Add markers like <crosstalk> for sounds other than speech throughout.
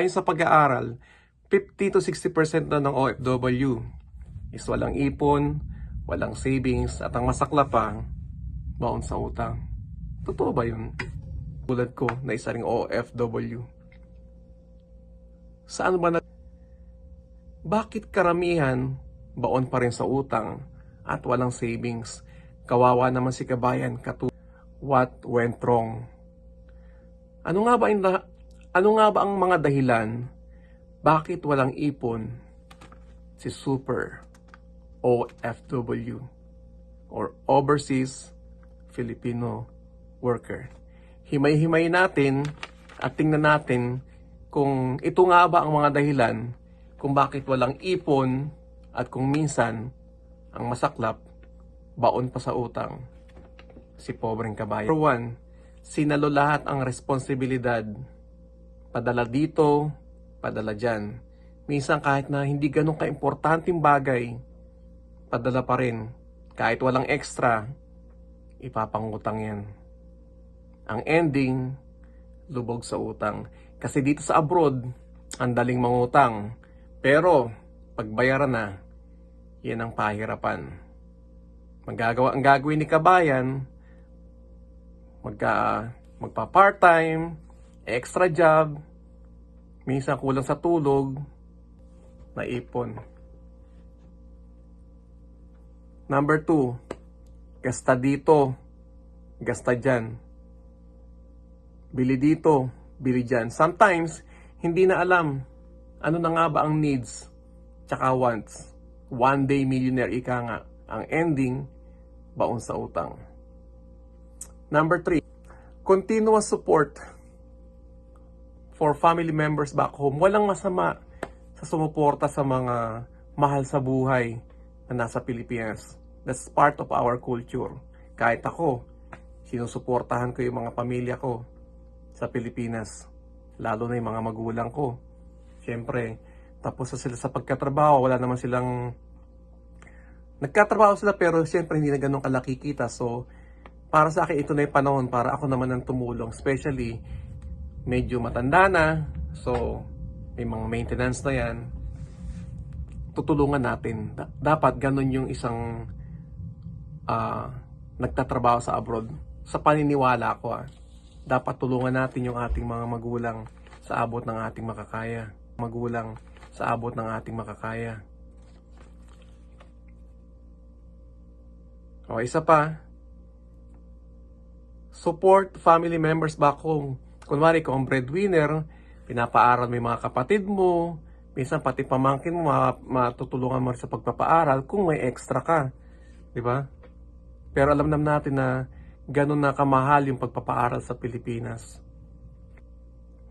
Ayon sa pag-aaral, 50 to 60% na ng OFW is walang ipon, walang savings, at ang masakla pa, baon sa utang. Totoo ba yun? Tulad ko na isa ring OFW. Saan ba na... Bakit karamihan baon pa rin sa utang at walang savings? Kawawa naman si kabayan katu what went wrong. Ano nga ba ang ano nga ba ang mga dahilan bakit walang ipon si super OFW or overseas Filipino worker? Himay-himay natin at tingnan natin kung ito nga ba ang mga dahilan kung bakit walang ipon at kung minsan ang masaklap baon pa sa utang si pobreng kabayan. Number one, sinalo lahat ang responsibilidad. Padala dito, padala dyan. Minsan kahit na hindi ganun kaimportanteng bagay, padala pa rin. Kahit walang extra, ipapangutang yan. Ang ending, lubog sa utang. Kasi dito sa abroad, ang daling mangutang. Pero, pagbayaran na, yan ang pahirapan. Magagawa, ang gagawin ni kabayan, magka magpa part-time, extra job, minsan kulang sa tulog, naipon. Number two, gasta dito, gasta dyan. Bili dito, bili dyan. Sometimes, hindi na alam ano na nga ba ang needs tsaka wants. One day millionaire ika nga. Ang ending, baon sa utang. Number three, continuous support for family members back home. Walang masama sa sumuporta sa mga mahal sa buhay na nasa Pilipinas. That's part of our culture. Kahit ako, sinusuportahan ko yung mga pamilya ko sa Pilipinas. Lalo na yung mga magulang ko. Siyempre, tapos na sila sa pagkatrabaho, wala naman silang... Nagkatrabaho sila pero siyempre hindi na ganun kalaki kita. So, para sa akin ito na yung panahon para ako naman ang tumulong. Especially, medyo matanda na. So, may mga maintenance na yan. Tutulungan natin. Da- Dapat ganun yung isang ah, nagtatrabaho sa abroad. Sa paniniwala ko ah. Dapat tulungan natin yung ating mga magulang sa abot ng ating makakaya. Magulang sa abot ng ating makakaya. O, isa pa, support family members back home. Kunwari, kung breadwinner, pinapaaral mo yung mga kapatid mo, minsan pati pamangkin mo, ma- matutulungan mo sa pagpapaaral kung may extra ka. Di ba? Pero alam naman natin na ganun na kamahal yung pagpapaaral sa Pilipinas.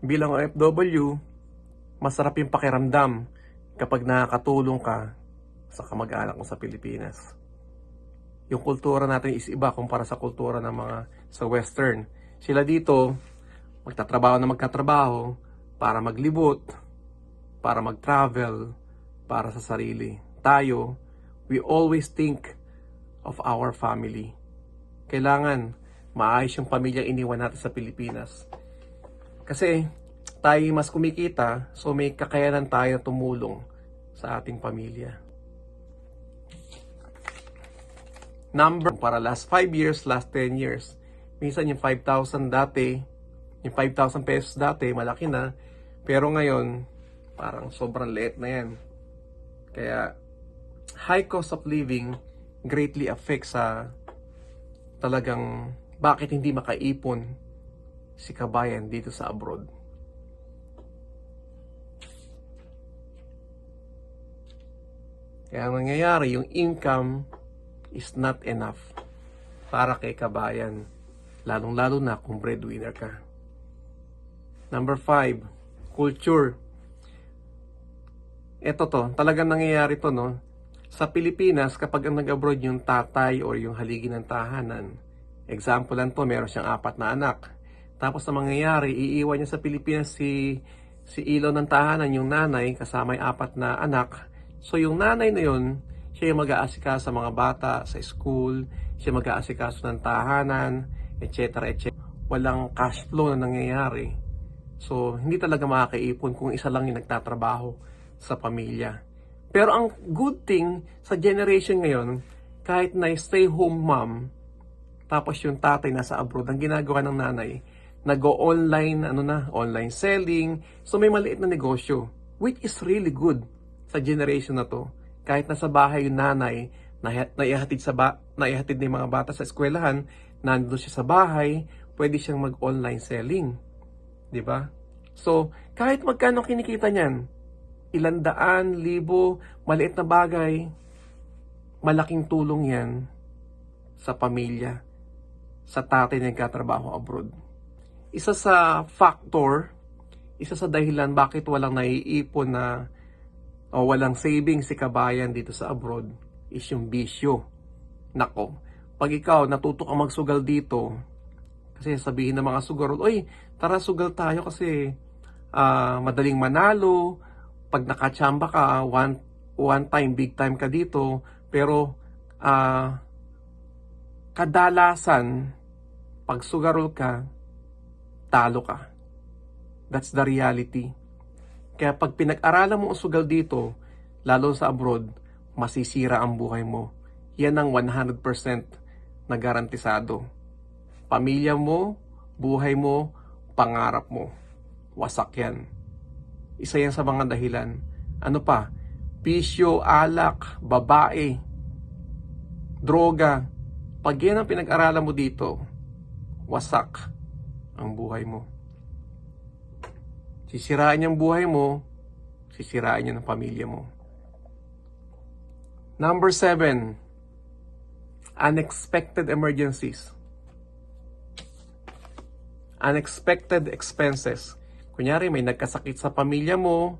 Bilang OFW, masarap yung pakiramdam kapag nakakatulong ka sa kamag-anak mo sa Pilipinas yung kultura natin is iba kumpara sa kultura ng mga sa western. Sila dito, magtatrabaho na magkatrabaho para maglibot, para mag-travel, para sa sarili. Tayo, we always think of our family. Kailangan maayos yung pamilyang iniwan natin sa Pilipinas. Kasi tayo mas kumikita, so may kakayanan tayo na tumulong sa ating pamilya number para last 5 years, last 10 years. Minsan yung 5,000 dati, yung 5,000 pesos dati, malaki na. Pero ngayon, parang sobrang liit na yan. Kaya, high cost of living greatly affects sa talagang bakit hindi makaipon si kabayan dito sa abroad. Kaya ang nangyayari, yung income is not enough para kay kabayan. Lalong-lalo na kung breadwinner ka. Number five, culture. Ito to, talagang nangyayari to, no? Sa Pilipinas, kapag ang nag-abroad yung tatay or yung haligi ng tahanan, example lang to, meron siyang apat na anak. Tapos na mangyayari, iiwan niya sa Pilipinas si si ilaw ng tahanan, yung nanay, kasama yung apat na anak. So yung nanay na yun, siya yung mag-aasikaso sa mga bata sa school, siya mag-aasikaso ng tahanan, etc. etc. Walang cash flow na nangyayari So, hindi talaga makakaipon kung isa lang yung nagtatrabaho sa pamilya. Pero ang good thing sa generation ngayon, kahit na stay home mom, tapos yung tatay nasa abroad, ang ginagawa ng nanay, nag-online, ano na, online selling. So may maliit na negosyo, which is really good sa generation na to. Kahit nasa bahay yung nanay, na- naihatid, sa ba- naihatid ng mga bata sa eskwelahan, nandun siya sa bahay, pwede siyang mag-online selling. 'Di ba? So, kahit magkano kinikita niyan, ilan daan, libo, maliit na bagay, malaking tulong yan sa pamilya, sa tatay na nagkatrabaho abroad. Isa sa factor, isa sa dahilan bakit walang naiipon na o walang savings si kabayan dito sa abroad is yung bisyo. Nako, pag ikaw natuto ka magsugal dito, kasi sabihin ng mga sugarol, oy, tara sugal tayo kasi ah, madaling manalo, pag nakachamba ka, one, one time, big time ka dito, pero ah, kadalasan, pag sugarol ka, talo ka. That's the reality. Kaya pag pinag-aralan mo ang sugal dito, lalo sa abroad, masisira ang buhay mo. Yan ang 100% na garantisado. Pamilya mo, buhay mo, pangarap mo. Wasak yan. Isa yan sa mga dahilan. Ano pa? Pisyo, alak, babae, droga. Pag yan ang pinag-aralan mo dito, wasak ang buhay mo. Sisirain niya ang buhay mo, sisirain niya ng pamilya mo. Number seven, unexpected emergencies. Unexpected expenses. Kunyari, may nagkasakit sa pamilya mo,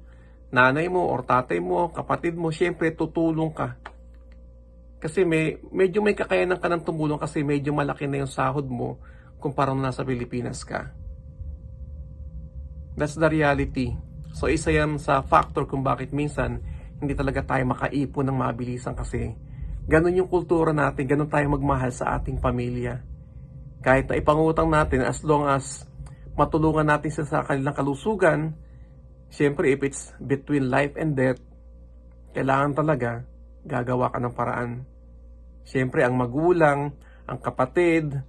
nanay mo, or tatay mo, kapatid mo, syempre tutulong ka. Kasi may, medyo may kakayanan ka ng tumulong kasi medyo malaki na yung sahod mo kumpara na nasa Pilipinas ka. That's the reality. So isa yan sa factor kung bakit minsan hindi talaga tayo makaipon ng mabilisan kasi ganun yung kultura natin, ganun tayo magmahal sa ating pamilya. Kahit na ipangutang natin as long as matulungan natin sila sa kanilang kalusugan, syempre if it's between life and death, kailangan talaga gagawa ka ng paraan. Syempre ang magulang, ang kapatid,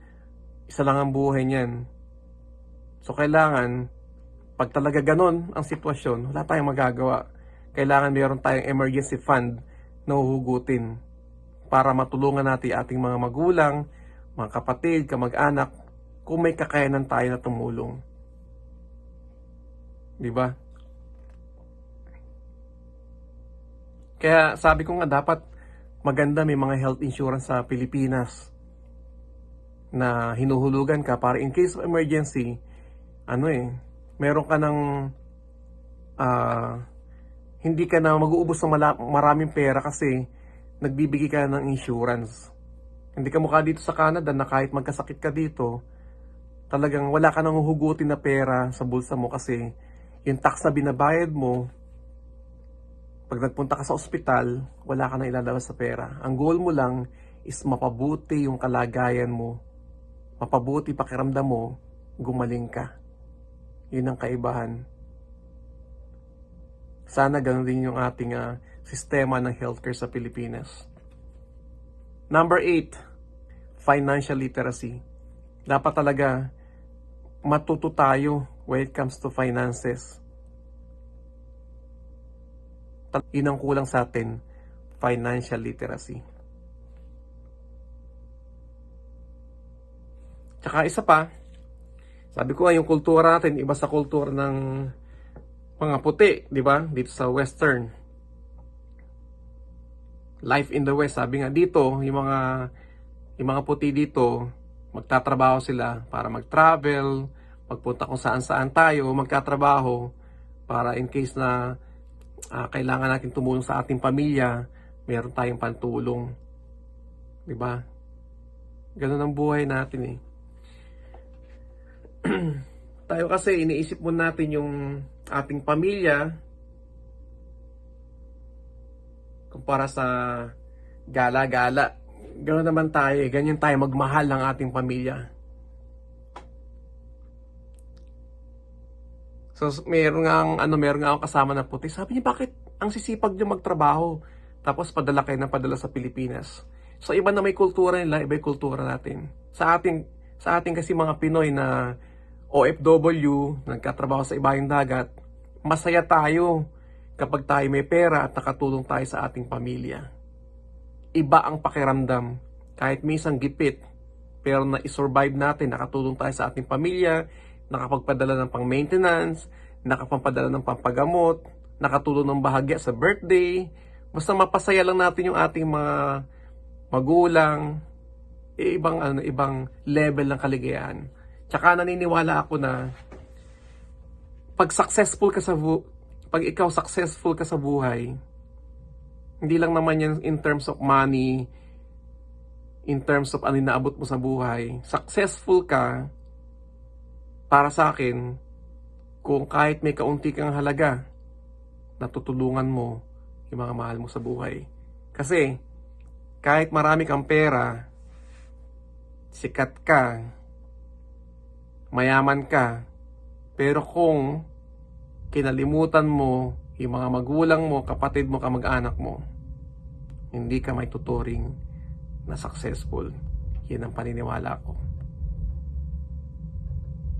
isa lang ang buhay niyan. So kailangan pag talaga ganon ang sitwasyon, wala tayong magagawa. Kailangan meron tayong emergency fund na huhugutin para matulungan natin ating mga magulang, mga kapatid, kamag-anak, kung may kakayanan tayo na tumulong. Di ba? Kaya sabi ko nga dapat maganda may mga health insurance sa Pilipinas na hinuhulugan ka para in case of emergency, ano eh, meron ka ng ah, hindi ka na mag-uubos ng maraming pera kasi nagbibigay ka ng insurance. Hindi ka mukha dito sa Canada na kahit magkasakit ka dito, talagang wala ka nang huhugutin na pera sa bulsa mo kasi yung tax na binabayad mo, pag nagpunta ka sa ospital, wala ka na ilalabas sa pera. Ang goal mo lang is mapabuti yung kalagayan mo, mapabuti pakiramdam mo, gumaling ka. Yun ang kaibahan. Sana ganun din yung ating ah, sistema ng healthcare sa Pilipinas. Number 8, financial literacy. Dapat talaga matuto tayo when it comes to finances. Yun ang kulang sa atin, financial literacy. Tsaka isa pa, sabi ko nga yung kultura natin, iba sa kultura ng mga puti, di ba? Dito sa western. Life in the West, sabi nga dito, yung mga yung mga puti dito, magtatrabaho sila para mag-travel, magpunta kung saan-saan tayo, magkatrabaho para in case na ah, kailangan natin tumulong sa ating pamilya, meron tayong pantulong. 'Di ba? Ganun ang buhay natin eh. <clears throat> tayo kasi iniisip mo natin yung ating pamilya kumpara sa gala-gala. Ganoon naman tayo, eh. ganyan tayo magmahal ng ating pamilya. So, meron nga, ang- ano, meron nga akong kasama na puti. Sabi niya, bakit ang sisipag niyo magtrabaho? Tapos padala kayo ng padala sa Pilipinas. So, iba na may kultura nila, iba yung kultura natin. Sa ating, sa ating kasi mga Pinoy na OFW, nagkatrabaho sa ibayong dagat, masaya tayo kapag tayo may pera at nakatulong tayo sa ating pamilya. Iba ang pakiramdam. Kahit minsan gipit, pero na survive natin, nakatulong tayo sa ating pamilya, nakapagpadala ng pang-maintenance, nakapagpadala ng pampagamot, nakatulong ng bahagya sa birthday, basta mapasaya lang natin yung ating mga magulang, eh, ibang ano, ibang level ng kaligayahan. Tsaka naniniwala ako na pag successful ka sa pag ikaw successful ka sa buhay, hindi lang naman yan in terms of money, in terms of ano yung naabot mo sa buhay. Successful ka, para sa akin, kung kahit may kaunti kang halaga, natutulungan mo yung mga mahal mo sa buhay. Kasi, kahit marami kang pera, sikat ka, mayaman ka, pero kung kinalimutan mo yung mga magulang mo, kapatid mo, kamag-anak mo, hindi ka may tuturing na successful. Yan ang paniniwala ko.